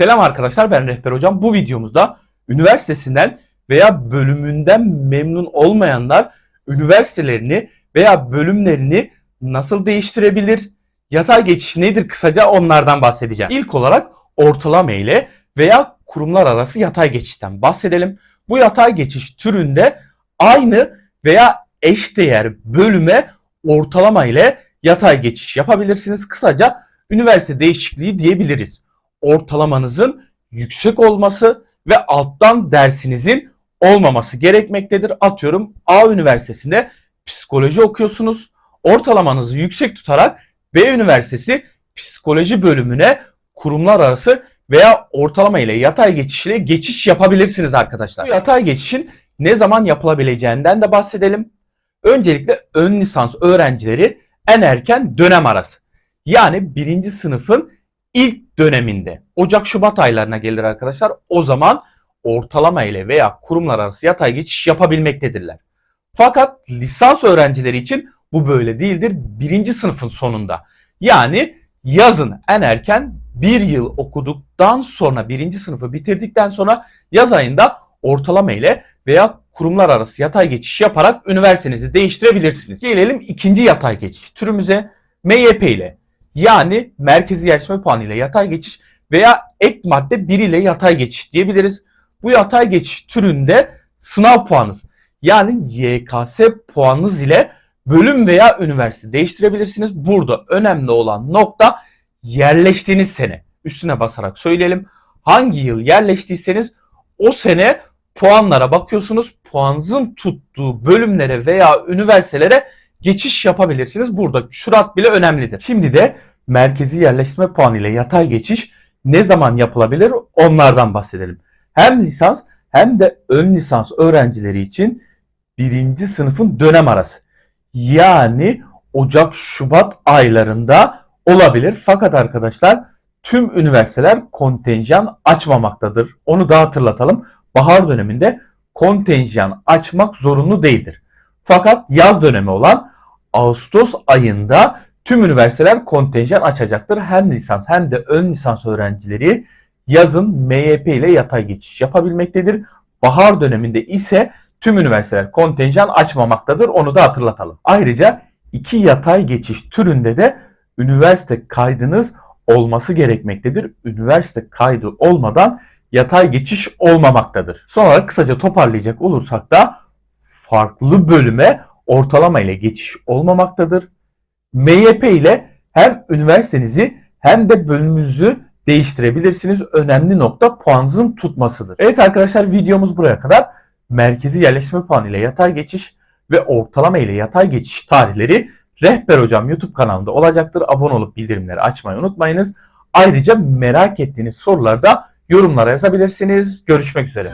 Selam arkadaşlar ben Rehber Hocam. Bu videomuzda üniversitesinden veya bölümünden memnun olmayanlar üniversitelerini veya bölümlerini nasıl değiştirebilir? Yatay geçiş nedir kısaca onlardan bahsedeceğim. İlk olarak ortalama ile veya kurumlar arası yatay geçişten bahsedelim. Bu yatay geçiş türünde aynı veya eşdeğer bölüme ortalama ile yatay geçiş yapabilirsiniz. Kısaca üniversite değişikliği diyebiliriz. Ortalamanızın yüksek olması ve alttan dersinizin olmaması gerekmektedir. Atıyorum A Üniversitesi'nde psikoloji okuyorsunuz. Ortalamanızı yüksek tutarak B Üniversitesi psikoloji bölümüne kurumlar arası veya ortalama ile yatay geçiş ile geçiş yapabilirsiniz arkadaşlar. Bu yatay geçişin ne zaman yapılabileceğinden de bahsedelim. Öncelikle ön lisans öğrencileri en erken dönem arası. Yani birinci sınıfın ilk döneminde Ocak-Şubat aylarına gelir arkadaşlar. O zaman ortalama ile veya kurumlar arası yatay geçiş yapabilmektedirler. Fakat lisans öğrencileri için bu böyle değildir. Birinci sınıfın sonunda. Yani yazın en erken bir yıl okuduktan sonra birinci sınıfı bitirdikten sonra yaz ayında ortalama ile veya kurumlar arası yatay geçiş yaparak üniversitenizi değiştirebilirsiniz. Gelelim ikinci yatay geçiş türümüze MYP ile yani merkezi yerleşme puanı ile yatay geçiş veya ek madde 1 ile yatay geçiş diyebiliriz. Bu yatay geçiş türünde sınav puanınız yani YKS puanınız ile bölüm veya üniversite değiştirebilirsiniz. Burada önemli olan nokta yerleştiğiniz sene. Üstüne basarak söyleyelim. Hangi yıl yerleştiyseniz o sene puanlara bakıyorsunuz. Puanınızın tuttuğu bölümlere veya üniversitelere geçiş yapabilirsiniz. Burada sürat bile önemlidir. Şimdi de merkezi yerleştirme puanı ile yatay geçiş ne zaman yapılabilir onlardan bahsedelim. Hem lisans hem de ön lisans öğrencileri için birinci sınıfın dönem arası. Yani Ocak-Şubat aylarında olabilir. Fakat arkadaşlar tüm üniversiteler kontenjan açmamaktadır. Onu da hatırlatalım. Bahar döneminde kontenjan açmak zorunlu değildir. Fakat yaz dönemi olan Ağustos ayında tüm üniversiteler kontenjan açacaktır. Hem lisans hem de ön lisans öğrencileri yazın MYP ile yatay geçiş yapabilmektedir. Bahar döneminde ise tüm üniversiteler kontenjan açmamaktadır. Onu da hatırlatalım. Ayrıca iki yatay geçiş türünde de üniversite kaydınız olması gerekmektedir. Üniversite kaydı olmadan yatay geçiş olmamaktadır. Son olarak kısaca toparlayacak olursak da farklı bölüme ortalama ile geçiş olmamaktadır. MYP ile hem üniversitenizi hem de bölümünüzü değiştirebilirsiniz. Önemli nokta puanınızın tutmasıdır. Evet arkadaşlar videomuz buraya kadar. Merkezi yerleştirme puanı ile yatay geçiş ve ortalama ile yatay geçiş tarihleri Rehber Hocam YouTube kanalında olacaktır. Abone olup bildirimleri açmayı unutmayınız. Ayrıca merak ettiğiniz soruları da yorumlara yazabilirsiniz. Görüşmek üzere.